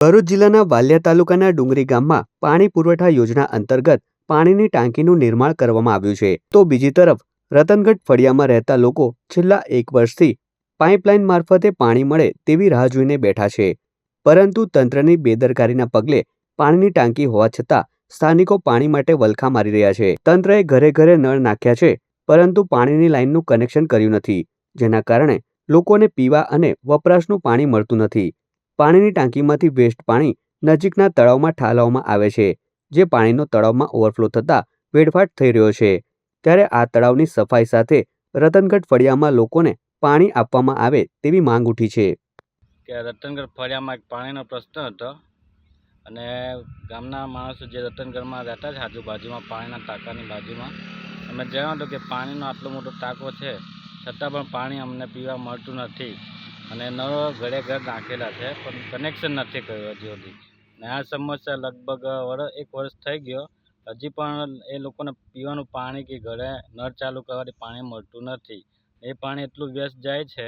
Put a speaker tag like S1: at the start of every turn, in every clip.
S1: ભરૂચ જિલ્લાના વાલિયા તાલુકાના ડુંગરી ગામમાં પાણી પુરવઠા યોજના અંતર્ગત પાણીની ટાંકીનું નિર્માણ કરવામાં આવ્યું છે. તો બીજી તરફ, રતનગઢ ફળિયામાં રહેતા લોકો છેલ્લા એક વર્ષથી પાઇપલાઇન મારફતે પાણી મળે તેવી રાહ જોઈને બેઠા છે. પરંતુ તંત્રની બેદરકારીના પગલે પાણીની ટાંકી હોવા છતાં સ્થાનિકો પાણી માટે વલખા મારી રહ્યા છે. તંત્રએ ઘરે ઘરે નળ નાખ્યા છે, પરંતુ પાણીની લાઇનનું કનેક્શન કર્યું નથી, જેના કારણે લોકોને પીવા અને વપરાશનું પાણી મળતું નથી. પાણીની ટાંકીમાંથી વેસ્ટ પાણી નજીકના તળાવમાં ઠાલવવામાં આવે છે, જે પાણીનો તળાવમાં ઓવરફ્લો થતાં વેડફાટ થઈ રહ્યો છે. ત્યારે આ તળાવની સફાઈ સાથે રતનગઢ ફળિયામાં લોકોને પાણી આપવામાં આવે તેવી માંગ ઉઠી છે.
S2: કે રતનગઢ ફળિયામાં એક પાણીનો પ્રશ્ન હતો અને ગામના માણસો જે રતનગઢમાં રહેતા છે આજુબાજુમાં પાણીના ટાંકાની બાજુમાં, અમે જણાવ્યું કે પાણીનો આટલો મોટો ટાંકો છે, છતાં પણ પાણી અમને પીવા મળતું નથી. અને નળો ઘરે ઘર નાખેલા છે, પણ કનેક્શન નથી કર્યું હજુ સુધી. ને આ સમસ્યા લગભગ વર્ષ એક વર્ષ થઈ ગયો. હજી પણ એ લોકોને પીવાનું પાણી કે ઘરે નળ ચાલુ કરવાથી પાણી મળતું નથી. એ પાણી એટલું વ્યસ્ત જાય છે,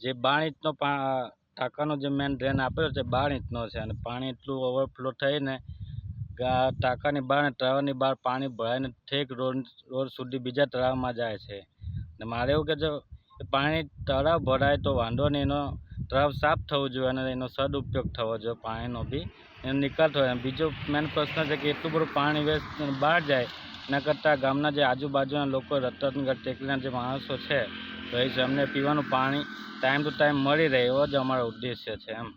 S2: જે બાર ઇંચનો ટાંકાનો જે મેન ડ્રેન આપેલો છે, બાર ઇંચનો છે. અને પાણી એટલું ઓવરફ્લો થઈને ટાંકાની બહાર અને તળાવની બહાર પાણી ભરાઈને ઠેક રોડ રોડ સુધી બીજા તળાવમાં જાય છે. ને મારે એવું કે જો પાણી તળાવ ભરાય તો વાંધો નહીં. એનો તળાવ સાફ થવું જોઈએ અને એનો સદુપયોગ થવો જોઈએ પાણીનો બી. એનો નિકાલ થવો જોઈએ. બીજો મેન પ્રશ્ન છે કે એટલું બધું પાણી વેસ્ટ બહાર જાય, એના કરતાં ગામના જે આજુબાજુના લોકો રતનગઢ ટેકરીના જે માણસો છે, તો એ અમને પીવાનું પાણી ટાઈમ ટુ ટાઈમ મળી રહે. એવો જ અમારો ઉદ્દેશ્ય છે એમ.